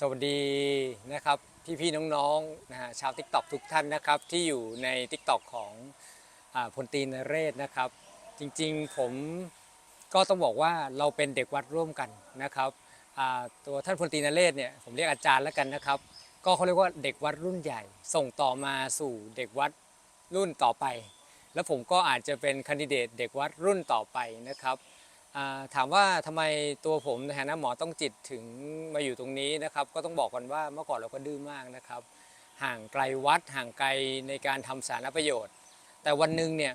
สวัสดีนะครับพี่ๆน้องๆนะฮะชาว t ิ k t o k ทุกท่านนะครับที่อยู่ใน t ิ k t o k ของอพลตีนเรศนะครับ จริงๆผมก็ต้องบอกว่าเราเป็นเด็กวัดร่วมกันนะครับตัวท่านพลตีนเรศเนี่ยผมเรียกอาจารย์แล้วกันนะครับ ก็เขาเรียกว่าเด็กวัดรุ่นใหญ่ ส่งต่อมาสู่เด็กวัดรุ่นต่อไป แล้วผมก็อาจจะเป็นคนดิเดตเด็กวัดรุ่นต่อไปนะครับ ถามว่าทำไมตัวผมในฐานะหมอต้องจิตถึงมาอยู่ตรงนี้นะครับ ก็ต้องบอกกันว่าเมื่อก่อนเราก็ดื้อมากนะครับ ห่างไกลวัดห่างไกลในการทำสาธารณประโยชน์ แต่วันหนึ่งเนี่ย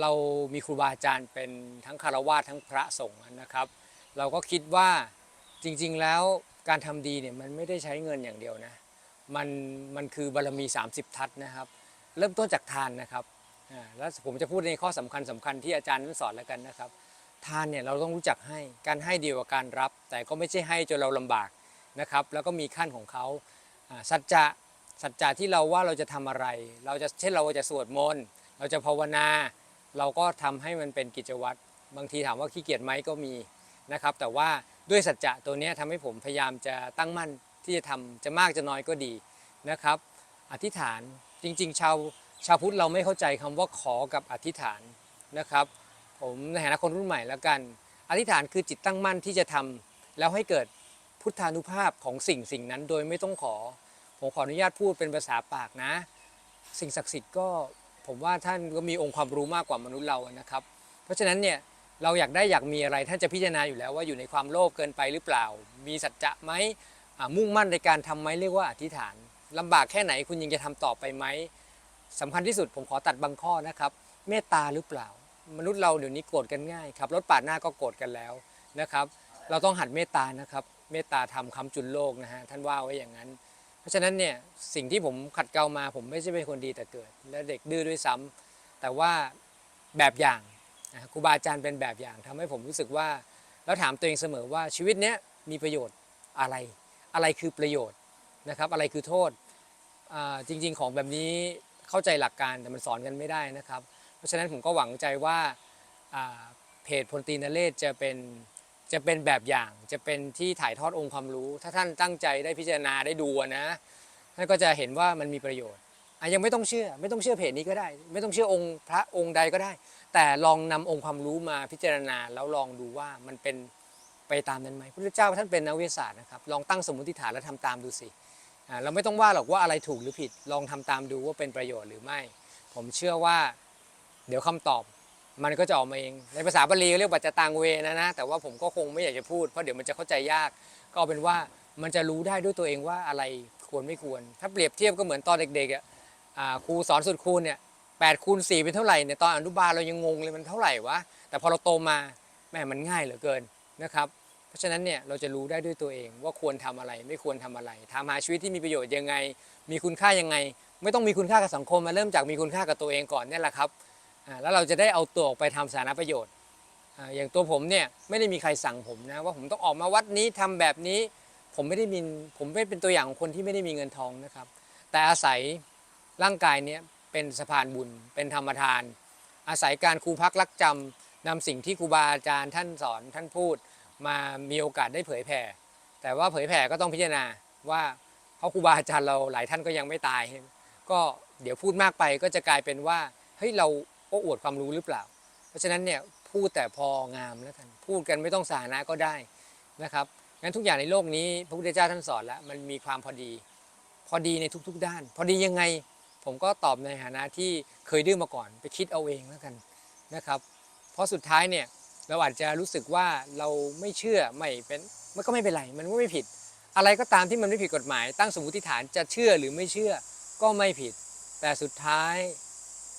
เรามีครูบาอาจารย์เป็นทั้งคารวะทั้งพระสงฆ์นะครับ เราก็คิดว่าจริงๆแล้วการทำดีเนี่ยมันไม่ได้ใช้เงินอย่างเดียวนะมันมันคือบารมี 30 ทัศนะครับ เริ่มต้นจากทานนะครับแล้วผมจะพูดในข้อสำคัญสำคัญที่อาจารย์นั้นสอนแล้วกันนะครับ ทานเนี่ยเราต้องรู้จักให้การให้ดีกว่าการรับ แต่ก็ไม่ใช่ให้จนเราลำบากนะครับแล้วก็มีขั้นของเขาสัจจะสัจจะที่เราว่าเราจะทำอะไร เราจะเช่นเราจะสวดมนต์เราจะภาวนา เราก็ทำให้มันเป็นกิจวัตรบางทีถามว่าขี้เกียจไหมก็มีนะครับ แต่ว่าด้วยสัจจะตัวนี้ยทำให้ผมพยายามจะตั้งมั่นที่จะทำจะมากจะน้อยก็ดีนะครับ อธิษฐานจริงๆ ชาวชาวพุทธเราไม่เข้าใจคำว่าขอกับอธิษฐานนะครับ ผมในฐานะคนรุ่นใหม่แล้วกัน อธิษฐานคือจิตตั้งมั่นที่จะทำแล้วให้เกิดพุทธานุภาพของสิ่งสิ่งนั้น โดยไม่ต้องขอ ผมขออนุญาตพูดเป็นภาษาปากนะ สิ่งศักดิ์สิทธิ์ก็ผมว่าท่านก็มีองค์ความรู้มากกว่ามนุษย์เรานะครับ เพราะฉะนั้นเนี่ยเราอยากได้อยากมีอะไรท่านจะพิจารณาอยู่แล้วว่าอยู่ในความโลภเกินไปหรือเปล่า มีสัจจะไหมมุ่งมั่นในการทำไหมเรียกว่าอธิษฐานลำบากแค่ไหนคุณยังจะทำต่อไปไหมสำคัญที่สุดผมขอตัดบางข้อนะครับ เมตตาหรือเปล่า มนุษย์เราเดี๋ยวนี้โกรธกันง่ายครับรถปาดหน้าก็โกรธกันแล้วนะครับ เราต้องหัดเมตตานะครับเมตตาทำคำจุนโลกนะฮะท่านว่าไว้อย่างนั้น เพราะฉะนั้นเนี่ยสิ่งที่ผมขัดเกลามาผมไม่ใช่เป็นคนดีแต่เกิด และเด็กดื้อด้วยซ้ำแต่ว่าแบบอย่างครูบาอาจารย์เป็นแบบอย่างทำให้ผมรู้สึกว่า แล้วถามตัวเองเสมอว่าชีวิตเนี้ยมีประโยชน์อะไร อะไรคือประโยชน์นะครับ อะไรคือโทษจริง ๆ ของแบบนี้เข้าใจหลักการแต่มันสอนกันไม่ได้นะครับ ราะฉะนั้นผมก็หวังใจว่าเพจพลตีนเรศจะเป็นจะเป็นแบบอย่างจะเป็นที่ถ่ายทอดองค์ความรู้ ถ้าท่านตั้งใจได้พิจารณาได้ดูอะนะท่านก็จะเห็นว่ามันมีประโยชน์อยังไม่ต้องเชื่อไม่ต้องเชื่อเพจนี้ก็ได้ ไม่ต้องเชื่อองค์พระองค์ใดก็ได้ แต่ลองนำองค์ความรู้มาพิจารณาแล้วลองดูว่ามันเป็นไปตามนั้นไหมพระเจ้าท่านเป็นนักวิทยาศาสตร์นะครับลองตั้งสมมติฐานแล้วทำตามดูสิเราไม่ต้องว่าหรอกว่าอะไรถูกหรือผิด ลองทำตามดูว่าเป็นประโยชน์หรือไม่ ผมเชื่อว่า เดี๋ยวคำตอบมันก็จะออกมาเอง ในภาษาบาลีเรียกว่าจตังเวนะนะ แต่ว่าผมก็คงไม่อยากจะพูดเพราะเดี๋ยวมันจะเข้าใจยาก ก็เป็นว่ามันจะรู้ได้ด้วยตัวเองว่าอะไรควรไม่ควร ถ้าเปรียบเทียบก็เหมือนตอนเด็กๆอะครูสอนสุดคูณเนี่ยแปดคูณสี่เป็นเท่าไหร่เนี่ยตอนอนุบาลเรายังงงเลยมันเท่าไหร่วะแต่พอเราโตมาแม่มันง่ายเหลือเกินนะครับ เพราะฉะนั้นเนี่ยเราจะรู้ได้ด้วยตัวเองว่าควรทำอะไรไม่ควรทำอะไรทำหาชีวิตที่มีประโยชน์ยังไง มีคุณค่ายังไง ไม่ต้องมีคุณค่ากับสังคมมาเริ่มจากมีคุณค่ากับตัวเองก่อนเนี่ยแหละครับ แล้วเราจะได้เอาตัวออกไปทำสาธารณประโยชน์ อย่างตัวผมเนี่ยไม่ได้มีใครสั่งผมนะว่าผมต้องออกมาวัดนี้ทำแบบนี้ ผมไม่ได้มีผมไม่เป็นตัวอย่างของคนที่ไม่ได้มีเงินทองนะครับ แต่อาศัยร่างกายเนี้ยเป็นสะพานบุญ เป็นธรรมทาน อาศัยการครูพักรักจำนำสิ่งที่ครูบาอาจารย์ท่านสอนท่านพูดมามีโอกาสได้เผยแผ่ แต่ว่าเผยแผ่ก็ต้องพิจารณาว่าเพราะครูบาอาจารย์เราหลายท่านก็ยังไม่ตาย ก็เดี๋ยวพูดมากไปก็จะกลายเป็นว่าเฮ้ยเรา โอ้อวดความรู้หรือเปล่า เพราะฉะนั้นเนี่ยพูดแต่พองามแล้วกันพูดกันไม่ต้องสาระก็ได้นะครับงั้นทุกอย่างในโลกนี้พระพุทธเจ้าท่านสอนแล้วมันมีความพอดี พอดีในทุก ๆ ด้าน พอดียังไงผมก็ตอบในฐานะที่เคยดื้อมาก่อนไปคิดเอาเองแล้วกันนะครับ เพราะสุดท้ายเนี่ยเราอาจจะรู้สึกว่าเราไม่เชื่อไม่เป็นมันก็ไม่เป็นไรมันก็ไม่ผิด อะไรก็ตามที่มันไม่ผิดกฎหมาย ตั้งสมมติฐานจะเชื่อหรือไม่เชื่อก็ไม่ผิด แต่สุดท้าย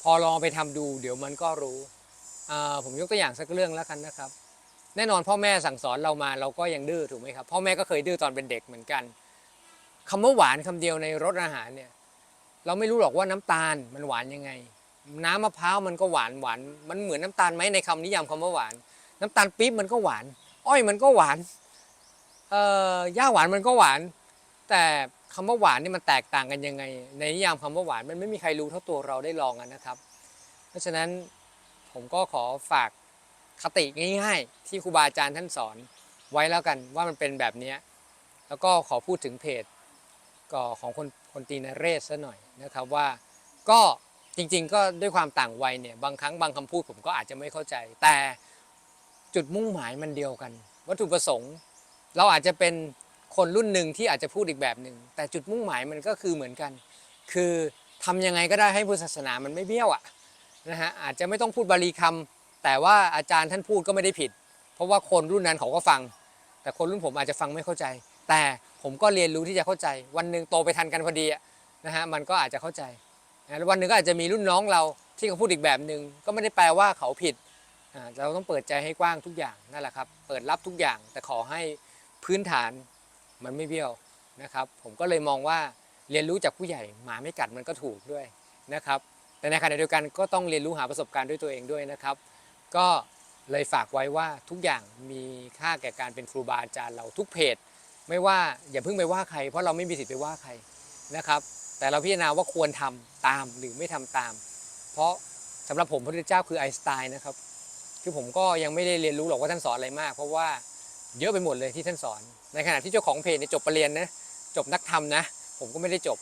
พอลองไปทำดู เดี๋ยวมันก็รู้ผมยกตัวอย่างสักเรื่องแล้วกันนะครับ แน่นอนพ่อแม่สั่งสอนเรามาเราก็ยังดื้อถูกไหมครับพ่อแม่ก็เคยดื้อตอนเป็นเด็กเหมือนกันคำว่าหวานคำเดียวในรสอาหารเนี่ยเราไม่รู้หรอกว่าน้ำตาลมันหวานยังไง น้ำมะพร้าวมันก็หวานหวานมันเหมือนน้ำตาลไหมในคำนิยามคำว่าหวาน น้ำตาลปี๊บมันก็หวาน อ้อยมันก็หวานเอ่อย่าหวานมันก็หวาน แต่ คำว่าหวานนี่มันแตกต่างกันยังไง ในนิยามคำว่าหวานมันไม่มีใครรู้เท่าตัวเราได้ลองกันนะครับ เพราะฉะนั้นผมก็ขอฝากคติง่ายๆ ที่ครูบาอาจารย์ท่านสอนไว้แล้วกันว่ามันเป็นแบบนี้ แล้วก็ขอพูดถึงเพจก็ของคนคนตีนเรศซะหน่อยนะครับว่าก็จริงๆ ก็ด้วยความต่างวัยเนี่ยบางครั้งบางคำพูดผมก็อาจจะไม่เข้าใจ แต่จุดมุ่งหมายมันเดียวกัน วัตถุประสงค์ เราอาจจะเป็น คนรุ่นหนึ่งที่อาจจะพูดอีกแบบหนึ่งแต่จุดมุ่งหมายมันก็คือเหมือนกัน คือทำยังไงก็ได้ให้พุทธศาสนามันไม่เบี้ยวอะนะฮะอาจจะไม่ต้องพูดบาลีคำแต่ว่าอาจารย์ท่านพูดก็ไม่ได้ผิด เพราะว่าคนรุ่นนั้นเขาก็ฟัง แต่คนรุ่นผมอาจจะฟังไม่เข้าใจ แต่ผมก็เรียนรู้ที่จะเข้าใจ วันหนึ่งโตไปทันกันพอดีอะนะฮะมันก็อาจจะเข้าใจแล้ววันหนึ่งก็อาจจะมีรุ่นน้องเราที่เขาพูดอีกแบบหนึ่งก็ไม่ได้แปลว่าเขาผิดเราต้องเปิดใจให้กว้างทุกอย่างนั่นแหละครับ เปิดรับทุกอย่างแต่ขอให้พื้นฐาน มันไม่เบี้ยวนะครับ ผมก็เลยมองว่าเรียนรู้จากผู้ใหญ่หมาไม่กัดมันก็ถูกด้วยนะครับ แต่ในขณะเดียวกันก็ต้องเรียนรู้หาประสบการณ์ด้วยตัวเองด้วยนะครับ ก็เลยฝากไว้ว่าทุกอย่างมีค่าแก่การเป็นครูบาอาจารย์เราทุกเพจ ไม่ว่าอย่าเพิ่งไปว่าใคร เพราะเราไม่มีสิทธิ์ไปว่าใครนะครับ แต่เราพิจารณาว่าควรทำตามหรือไม่ทำตาม เพราะสำหรับผมพระพุทธเจ้าคือไอน์สไตน์นะครับคือผมก็ยังไม่ได้เรียนรู้หรอกว่าท่านสอนอะไรมาก เพราะว่าเยอะไปหมดเลยที่ท่านสอน ในขณะที่เจ้าของเพจเนี่ยจบปรริญญานะจบนักธรรมนะ ผมก็ไม่ได้จบ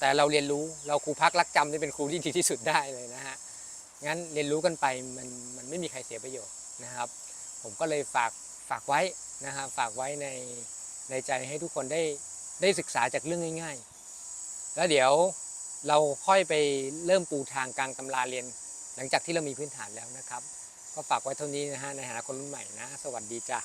แต่เราเรียนรู้เราครูพักรักจำนี่เป็นครูที่ดีที่สุดได้เลยนะฮะงั้นเรียนรู้กันไปมันมันไม่มีใครเสียประโยชน์นะครับ ผมก็เลยฝากฝากไว้นะฮะฝากไว้ในในใจให้ทุกคนได้ได้ศึกษาจากเรื่องง่าย ๆ แล้วเดี๋ยวเราค่อยไปเริ่มปูทางกลางตำราเรียน หลังจากที่เรามีพื้นฐานแล้วนะครับ ก็ฝากไว้เท่านี้นะฮะในฐานะคนรุ่นใหม่นะ สวัสดีจ้ะ